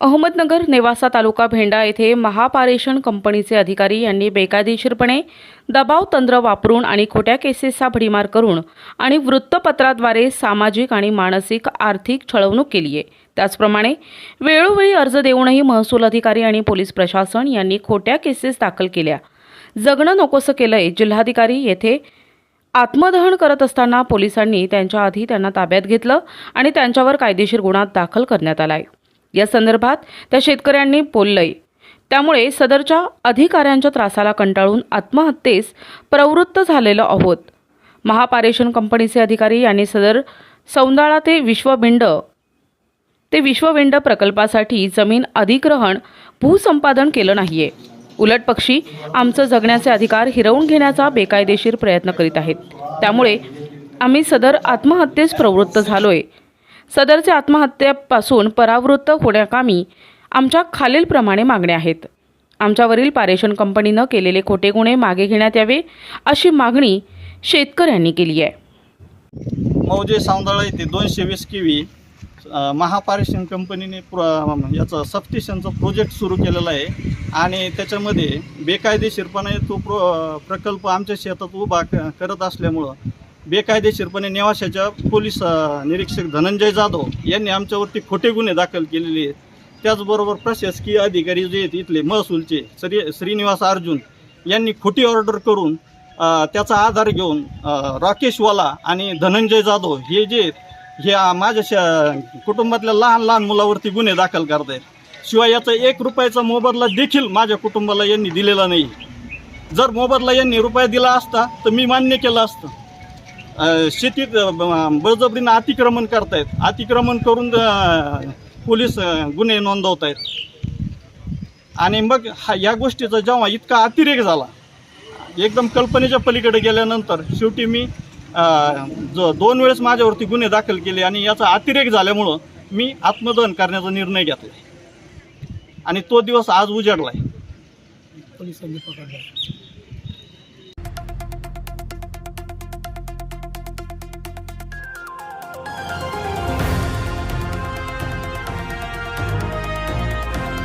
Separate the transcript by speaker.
Speaker 1: अहमदनगर नेवासा तालुका भेंडा येथे महापारेषण कंपनीचे अधिकारी यांनी बेकायदेशीरपणे दबाव तंत्र वापरून आणि खोट्या केसेसचा भडीमार करून आणि वृत्तपत्राद्वारे सामाजिक आणि मानसिक आर्थिक छळवणूक केली आहे. त्याचप्रमाणे वेळोवेळी अर्ज देऊनही महसूल अधिकारी आणि पोलीस प्रशासन यांनी खोट्या केसेस दाखल केल्या. जगणं नकोसं केलंय जिल्हाधिकारी येथे आत्मदहन करत असताना पोलिसांनी त्यांच्या आधी त्यांना ताब्यात घेतलं आणि त्यांच्यावर कायदेशीर गुन्हा दाखल करण्यात आलाय. या संदर्भात त्या शेतकऱ्यांनी बोललंय. त्यामुळे सदरच्या अधिकाऱ्यांच्या त्रासाला कंटाळून आत्महत्येस प्रवृत्त झालेलो आहोत. महापारेषण कंपनीचे अधिकारी यांनी सदर सौंदाळा ते विश्वबिंड ते विश्वविंड प्रकल्पासाठी जमीन अधिग्रहण भूसंपादन केलं नाहीये. उलट पक्षी आमचं जगण्याचे अधिकार हिरवून घेण्याचा बेकायदेशीर प्रयत्न करीत आहेत. त्यामुळे आम्ही सदर आत्महत्येस प्रवृत्त झालोय. सदरचे आत्महत्येपासून परावृत्त होण्याकामी आमच्या खालीलप्रमाणे मागण्या आहेत. आमच्यावरील पारेषण कंपनीनं केलेले खोटे गुन्हे मागे घेण्यात यावे अशी मागणी शेतकऱ्यांनी केली आहे.
Speaker 2: मौजे सावंदाळा येथे दोनशे वीस किवी महापारेषण कंपनीने प्र याचं सबस्टेशनचं प्रोजेक्ट सुरू केलेला आहे. आणि त्याच्यामध्ये बेकायदेशीरपणे तो प्रो प्रकल्प आमच्या शेतात उभा करत असल्यामुळं बेकायदेशीरपणे नेवाशाच्या पोलीस निरीक्षक धनंजय जाधव यांनी आमच्यावरती खोटे गुन्हे दाखल केलेले आहेत. त्याचबरोबर प्रशासकीय अधिकारी जे आहेत इथले महसूलचे श्री श्रीनिवास अर्जुन यांनी खोटी ऑर्डर करून त्याचा आधार घेऊन राकेशवाला आणि धनंजय जाधव हे जे आहेत, हे माझ्या कुटुंबातल्या लहान लहान मुलावरती गुन्हे दाखल करत आहेत शिवाय याचा एक रुपयाचा मोबदला देखील माझ्या कुटुंबाला यांनी दिलेला नाही. जर मोबदला यांनी रुपया दिला असता तर मी मान्य केलं असतं. शेतीत बळजबरीनं अतिक्रमण करतायत. अतिक्रमण करून पोलीस गुन्हे नोंदवत आहेत आणि मग हा या गोष्टीचा जेव्हा इतका अतिरेक झाला एकदम कल्पनेच्या पलीकडे गेल्यानंतर शेवटी मी जो दोन वेळेस माझ्यावरती गुन्हे दाखल केले आणि याचा अतिरेक झाल्यामुळं मी आत्मदहन करण्याचा निर्णय घेतला. आणि तो दिवस आज उजाडला आहे
Speaker 3: पोलिसांनी